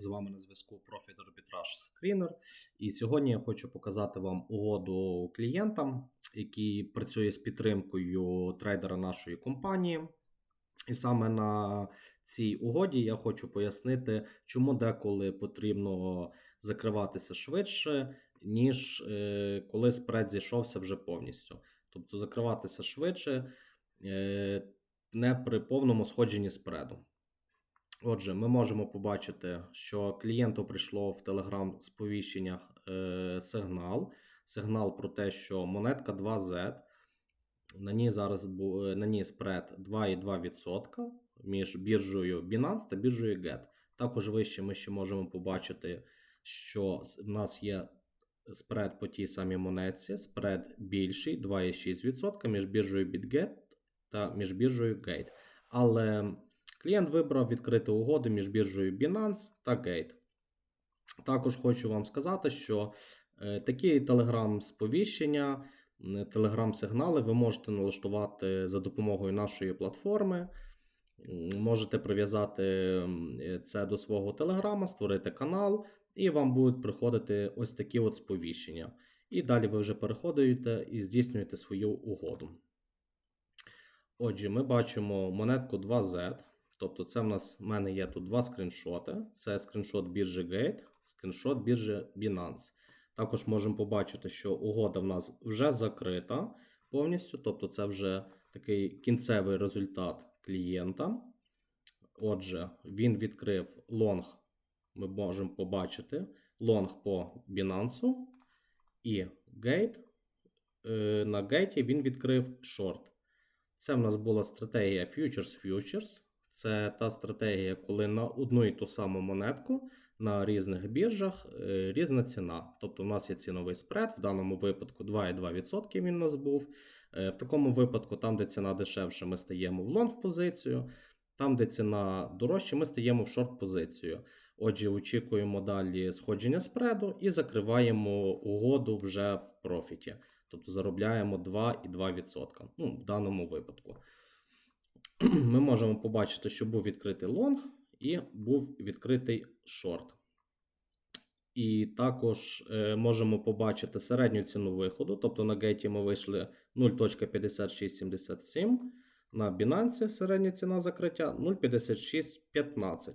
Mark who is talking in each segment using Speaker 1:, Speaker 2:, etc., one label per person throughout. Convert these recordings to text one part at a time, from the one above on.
Speaker 1: З вами на зв'язку Profit Arbitrage Screener. І сьогодні я хочу показати вам угоду клієнтам, який працює з підтримкою трейдера нашої компанії. І саме на цій угоді я хочу пояснити, чому деколи потрібно закриватися швидше, ніж е, коли спред зійшовся вже повністю. Тобто закриватися швидше е, не при повному сходженні спреду. Отже, ми можемо побачити, що клієнту прийшло в Telegram сповіщеннях е, сигнал. Сигнал про те, що монетка 2Z. На ній зараз е, на ній спред 2,2% між біржею Binance та біржею GET. Також вище ми ще можемо побачити, що в нас є спред по тій самій монетці. Спред більший 2,6% між біржею BitGet та між біржею Gate. Але Клієнт вибрав відкрити угоду між біржею Binance та Gate. Також хочу вам сказати, що е, такі телеграм-сповіщення, телеграм-сигнали ви можете налаштувати за допомогою нашої платформи. Можете прив'язати це до свого телеграма, створити канал, і вам будуть приходити ось такі от сповіщення. І далі ви вже переходите і здійснюєте свою угоду. Отже, ми бачимо монетку 2Z. Тобто, це в нас в мене є тут два скріншоти. Це скріншот біржі Gate, скріншот біржі Binance. Також можемо побачити, що угода в нас вже закрита повністю. Тобто, це вже такий кінцевий результат клієнта. Отже, він відкрив лонг. Ми можемо побачити лонг по Binance і Gate. Е, На гейті він відкрив шорт. Це в нас була стратегія Futures Futures. Це та стратегія, коли на одну і ту саму монетку на різних біржах е, різна ціна. Тобто, у нас є ціновий спред, в даному випадку 2,2% він у нас був. Е, В такому випадку, там, де ціна дешевше, ми стаємо в лонг позицію. Там, де ціна дорожча, ми стаємо в шорт позицію. Отже, очікуємо далі сходження спреду і закриваємо угоду вже в профіті. Тобто заробляємо 2,2%. Ну, в даному випадку. Ми можемо побачити, що був відкритий лонг і був відкритий шорт. І також е, можемо побачити середню ціну виходу. Тобто на гейті ми вийшли 0.5677. На Binance середня ціна закриття 0.5615.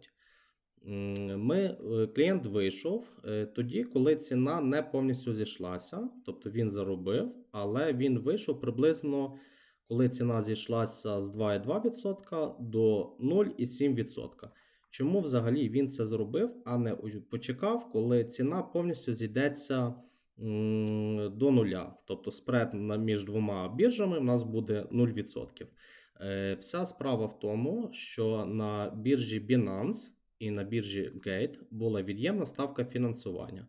Speaker 1: Ми, е, клієнт вийшов е, тоді, коли ціна не повністю зійшлася, тобто він заробив, але він вийшов приблизно, коли ціна зійшлася з 2,2% до 0,7%. Чому взагалі він це зробив, а не почекав, коли ціна повністю зійдеться до нуля. Тобто спред між двома біржами в нас буде 0%. Е, Вся справа в тому, що на біржі Binance і на біржі Gate була від'ємна ставка фінансування.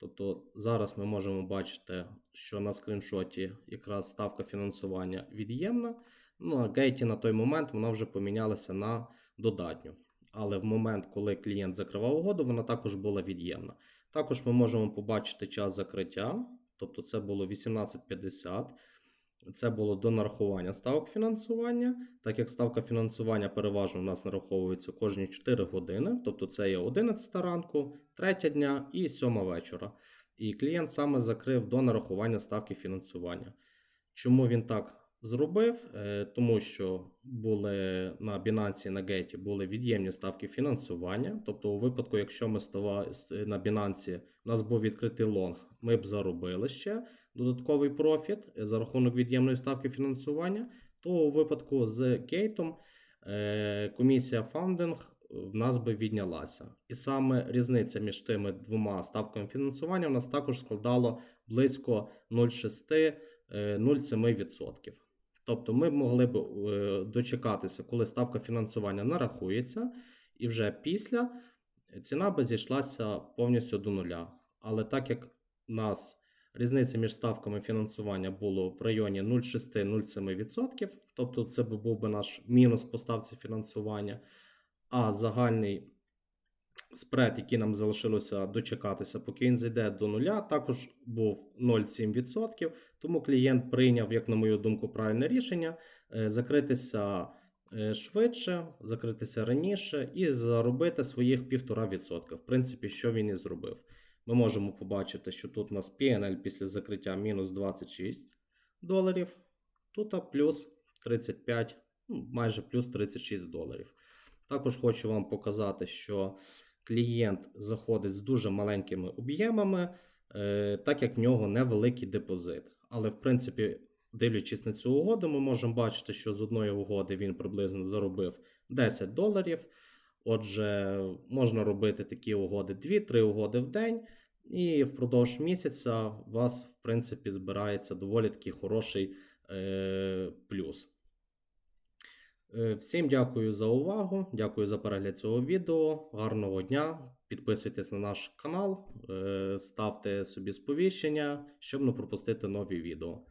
Speaker 1: Тобто зараз ми можемо бачити, що на скріншоті якраз ставка фінансування від'ємна. Ну, на гейті на той момент вона вже помінялася на додатню. Але в момент, коли клієнт закривав угоду, вона також була від'ємна. Також ми можемо побачити час закриття, тобто це було 18.50. Це було до нарахування ставок фінансування, так як ставка фінансування переважно у нас нараховується кожні 4 години, тобто це є 11 ранку, 3 дня і 7 вечора. І клієнт саме закрив до нарахування ставки фінансування. Чому він так зробив? Е, Тому що були на Binance і на Геті були від'ємні ставки фінансування. Тобто, у випадку, якщо ми става на Binance, у нас був відкритий лонг, ми б заробили ще додатковий профіт за рахунок від'ємної ставки фінансування, то у випадку з Кейтом е, комісія фаундинг в нас би віднялася. І саме різниця між тими двома ставками фінансування в нас також складало близько 0,6 е, 0,7%. Тобто ми могли б е, дочекатися, коли ставка фінансування нарахується, і вже після ціна би зійшлася повністю до нуля. Але так як у нас різниця між ставками фінансування було в районі 0,6-0,7%, тобто це був би наш мінус по ставці фінансування, а загальний спред, який нам залишилося дочекатися, поки він зайде до нуля, також був 0,7%. Тому клієнт прийняв, як на мою думку, правильне рішення е, закритися е, швидше, закритися раніше і заробити своїх 1,5%. В принципі, що він і зробив. Ми можемо побачити, що тут у нас PNL після закриття мінус 26 доларів, тут плюс 35, ну, майже плюс 36 доларів. Також хочу вам показати, що клієнт заходить з дуже маленькими об'ємами, е, так як в нього невеликий депозит. Але, в принципі, дивлячись на цю угоду, ми можемо бачити, що з одної угоди він приблизно заробив 10 доларів. Отже, можна робити такі угоди 2-3 угоди в день, і впродовж місяця у вас, в принципі, збирається доволі такий хороший е, плюс. Е, Всім дякую за увагу, дякую за перегляд цього відео. Гарного дня. Підписуйтесь на наш канал, е, ставте собі сповіщення, щоб не пропустити нові відео.